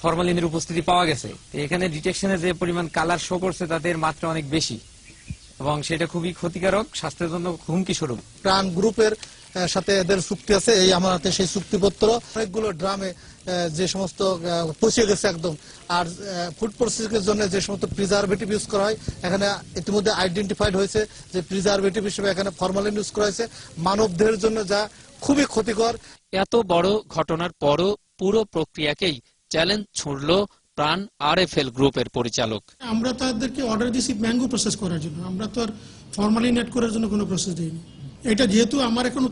ফরমালিনের উপস্থিতি পাওয়া গেছে। এখানে ডিটেকশনে যে পরিমাণ কালার শো করছে তাদের মাত্রা অনেক বেশি। এবং সেটা খুবই ক্ষতিকারক স্বাস্থ্যের জন্য হুমকি স্বরূপ। প্রাণ গ্রুপের সাথে এদের চুক্তি আছে এই আমার হাতে সেই চুক্তিপত্র। অনেকগুলো ড্রামে যে সমস্ত পচে গেছে একদম। আর ফুড প্রসেসিং এর জন্য যে সমস্ত প্রিজারভেটিভ ইউজ করা হয় এখানে ইতিমধ্যে আইডেন্টিফাইড হয়েছে যে প্রিজারভেটিভ হিসেবে এখানে ফরমালিন ইউজ করা হয়েছে। মানব দেহের জন্য যা খুবই ক্ষতিকর। এত বড় ঘটনার পরও পুরো প্রক্রিয়াকেই চ্যালেঞ্জ ছুড়ল প্রাণ আরএফএল গ্রুপের পরিচালক। আমরা তাদেরকে অর্ডার দিয়েছি ম্যাঙ্গো প্রসেস করার জন্য। আমরা তো আর ফর্মালিন অ্যাড করার জন্য কোনো প্রসেস দিইনি। এটা যেহেতু আমার এখন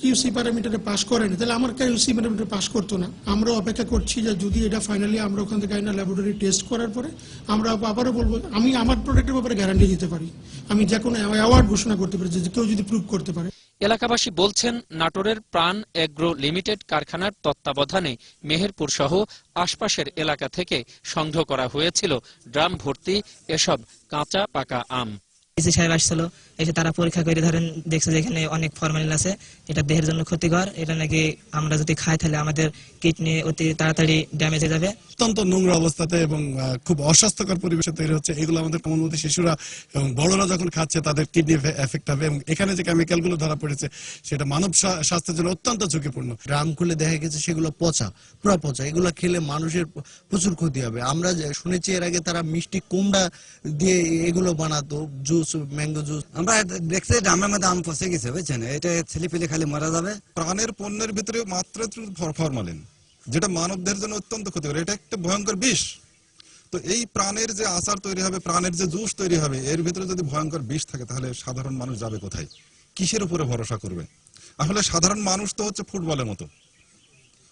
কিউসি প্যারামিটারে পাস করেনি, তাহলে আমার কিউসি প্যারামিটার পাস করতো না? আমরা অপেক্ষা করছি যে যদি এটা ফাইনালি আমরা ওখান থেকে আইনা ল্যাবরেটরি টেস্ট করার পরে আমরা আবারও বলব, আমি আমার প্রোডাক্টের ব্যাপারে গ্যারান্টি দিতে পারি। আমি যে কোনো অ্যাওয়ার্ড ঘোষণা করতে পারি যে কেউ যদি প্রুভ করতে পারে। এলাকাবাসী বলছেন, নাটোরের প্রাণ এগ্রো লিমিটেড কারখানার তত্ত্বাবধানে মেহেরপুর সহ আশপাশের এলাকা থেকে সংগ্রহ করা হয়েছিল ড্রাম ভর্তি এসব কাঁচা পাকা আম। ডিসি সাহেব আসছিল এসে তারা পরীক্ষা করে ধরেন দেখছে যে এখানে অনেক ফরমালিন আছে এটা দেহের জন্য ক্ষতিকর এটা নাকি আমরা যদি খাই তাহলে আমাদের কিডনি অতি তাড়াতাড়ি ড্যামেজ হয়ে যাবে। অত্যন্ত নোংরা অবস্থাতে এবং খুব অস্বাস্থ্যকর পরিবেশে তৈরি হচ্ছে। এগুলো আমাদের কমনমতি শিশুরা এবং বড়রা যখন খাচ্ছে তাদের কিডনি এফেক্ট হবে এবং এখানে যে কেমিক্যালগুলো ধরা পড়েছে সেটা মানব স্বা- স্বাস্থ্যের জন্য অত্যন্ত ঝুঁকিপূর্ণ। ড্রাম খুলে দেখা গেছে সেগুলো পচা পুরো পচা এগুলো খেলে মানুষের প্রচুর ক্ষতি হবে। আমরা যে শুনেছি এর আগে তারা মিষ্টি কুমড়া দিয়ে এগুলো বানাতো জুস ম্যাঙ্গো জুস আমরা দেখছি ড্রামের মধ্যে আম ফসে গেছে, বুঝছেন? এটা ছেলে পেলে খালি মারা যাবে। প্রাণের পণ্যের ভিতরে মাত্র ফরমালিন যেটা মানবদের জন্য অত্যন্ত ক্ষতিকর। এটা একটা ভয়ঙ্কর বিষ। তো এই প্রাণের যে আচার তৈরি হবে, প্রাণের যে জুস তৈরি হবে, এর ভিতরে যদি ভয়ঙ্কর বিষ থাকে, তাহলে সাধারণ মানুষ যাবে কোথায়? কিসের উপরে ভরসা করবে? আসলে সাধারণ মানুষ তো হচ্ছে ফুটবলের মতো।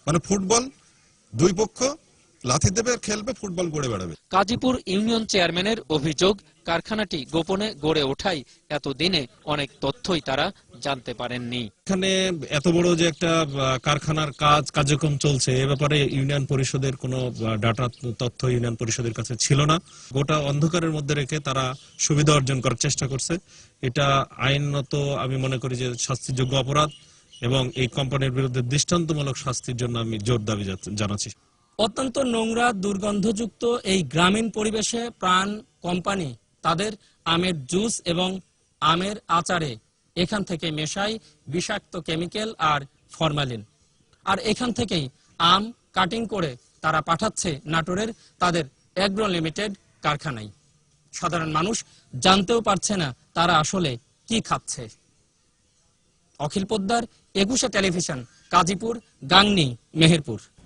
মানে ফুটবল দুই পক্ষ লাথি দেবে আর খেলবে ফুটবল গড়ে বেড়াবে। কাজীপুর ইউনিয়ন চেয়ারম্যানের অভিযোগ কারখানাটি গোপনে গড়ে ওঠায় এতদিনে অনেক তথ্যই তারা জানতে পারেননি। এখানে এত বড় যে একটা কারখানার কাজ কার্যক্রম চলছে এ ব্যাপারে ইউনিয়ন পরিষদের কোনো ডাটা তথ্য ইউনিয়ন পরিষদের কাছে ছিল না। গোটা অন্ধকারের মধ্যে রেখে তারা সুবিধা অর্জন করার চেষ্টা করছে। এটা আইনত আমি মনে করি যে শাস্তিযোগ্য অপরাধ এবং এই কোম্পানির বিরুদ্ধে দৃষ্টান্তমূলক শাস্তির জন্য আমি জোর দাবি জানাচ্ছি। অত্যন্ত নোংরা, দুর্গন্ধযুক্ত এই গ্রামীণ পরিবেশে প্রাণ কোম্পানি তাদের আমের জুস এবং আমের আচারে এখান থেকে মেশাই বিষাক্ত কেমিক্যাল আর ফরমালিন। আর এখান থেকেই আম কাটিং করে তারা পাঠাচ্ছে নাটোরের তাদের অ্যাগ্রো লিমিটেড কারখানায়। সাধারণ মানুষ জানতেও পারছে না তারা আসলে কি খাচ্ছে। অখিল পোদ্দার, একুশে টেলিভিশন, কাজীপুর, গাংনি, মেহেরপুর।